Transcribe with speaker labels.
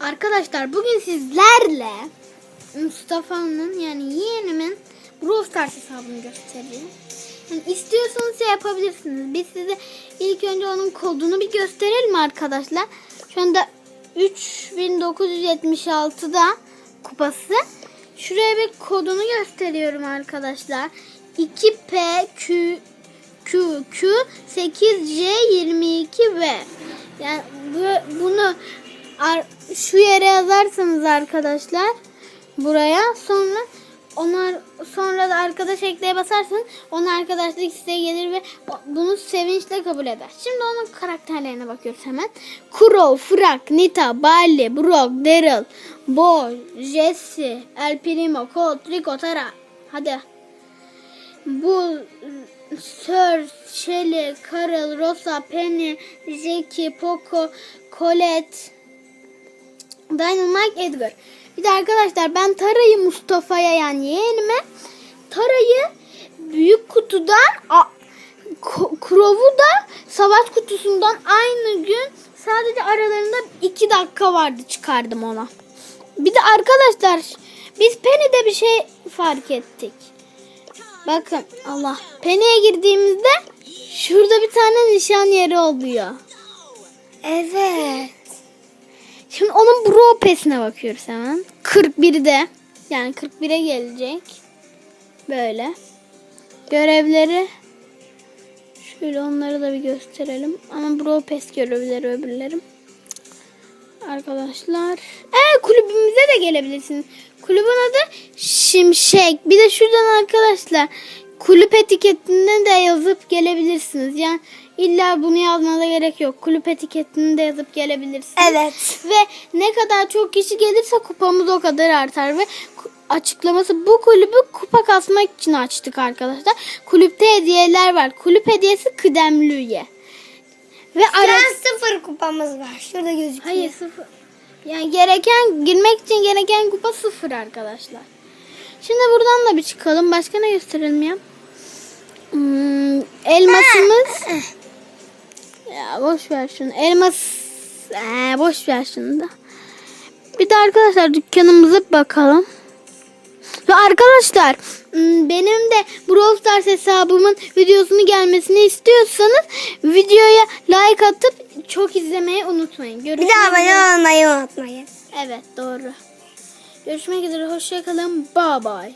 Speaker 1: Arkadaşlar bugün sizlerle Mustafa'nın yani yeğenimin Brawl Stars hesabını göstereceğim. Yani istiyorsanız şey yapabilirsiniz. Biz size ilk önce onun kodunu bir gösterelim arkadaşlar. Şu anda 3976'da kupası. Şuraya bir kodunu gösteriyorum arkadaşlar. 2PQ Q Q 8C 22 V. Yani bu, bunu şu yere yazarsanız arkadaşlar buraya sonra onlar sonra da arkadaş ekleye basarsanız onun arkadaşlık isteği gelir ve bunu sevinçle kabul eder. Şimdi onun karakterlerine bakıyoruz hemen. Kuro, Frank, Nita, Barley, Brock, Daryl, Bo, Jesse, El Primo, Colt, Rico, Tara. Hadi. Bu Sir, Shelly, Carol, Rosa, Penny, Jackie, Poco, Colette, Dynamite, Edgar. Bir de arkadaşlar ben Tara'yı Mustafa'ya yani yeğenime Tara'yı büyük kutudan a- Crow'u da savaş kutusundan aynı gün sadece aralarında 2 dakika vardı çıkardım ona. Bir de arkadaşlar biz Penny'de bir şey fark ettik. Bakın Allah. Penny'e girdiğimizde şurada bir tane nişan yeri oluyor.
Speaker 2: Evet.
Speaker 1: Şimdi onun bro pesine bakıyoruz hemen. 41'de. Yani 41'e gelecek. Böyle. Görevleri şöyle onları da bir gösterelim. Ama bro pes görevleri öbürlerim. Arkadaşlar. Ee, kulübümüze de gelebilirsiniz. Kulübün adı Şimşek. Bir de şuradan arkadaşlar kulüp etiketinde de yazıp gelebilirsiniz. Yani illa bunu yazmanıza gerek yok. Kulüp etiketini de yazıp gelebilirsiniz.
Speaker 2: Evet.
Speaker 1: Ve ne kadar çok kişi gelirse kupamız o kadar artar ve açıklaması bu kulübü kupa kasmak için açtık arkadaşlar. Kulüpte hediyeler var. Kulüp hediyesi kıdemli üye. Ve ara...
Speaker 2: Şu sıfır kupamız var. Şurada gözüküyor.
Speaker 1: Hayır sıfır. Yani gereken girmek için gereken kupa sıfır arkadaşlar. Şimdi buradan da bir çıkalım. Başka ne gösterelim ya? Hmm, elmasımız. Ya boş ver şunu. Elmas. Ee, boş ver şunu da. Bir de arkadaşlar dükkanımıza bakalım. Ve arkadaşlar hmm, benim de Brawl Stars hesabımın videosunu gelmesini istiyorsanız videoya like atıp çok izlemeyi unutmayın.
Speaker 2: Bir
Speaker 1: Görüşmek
Speaker 2: de
Speaker 1: üzere.
Speaker 2: abone olmayı unutmayın.
Speaker 1: Evet doğru. Görüşmek üzere. Hoşçakalın. Bye bye.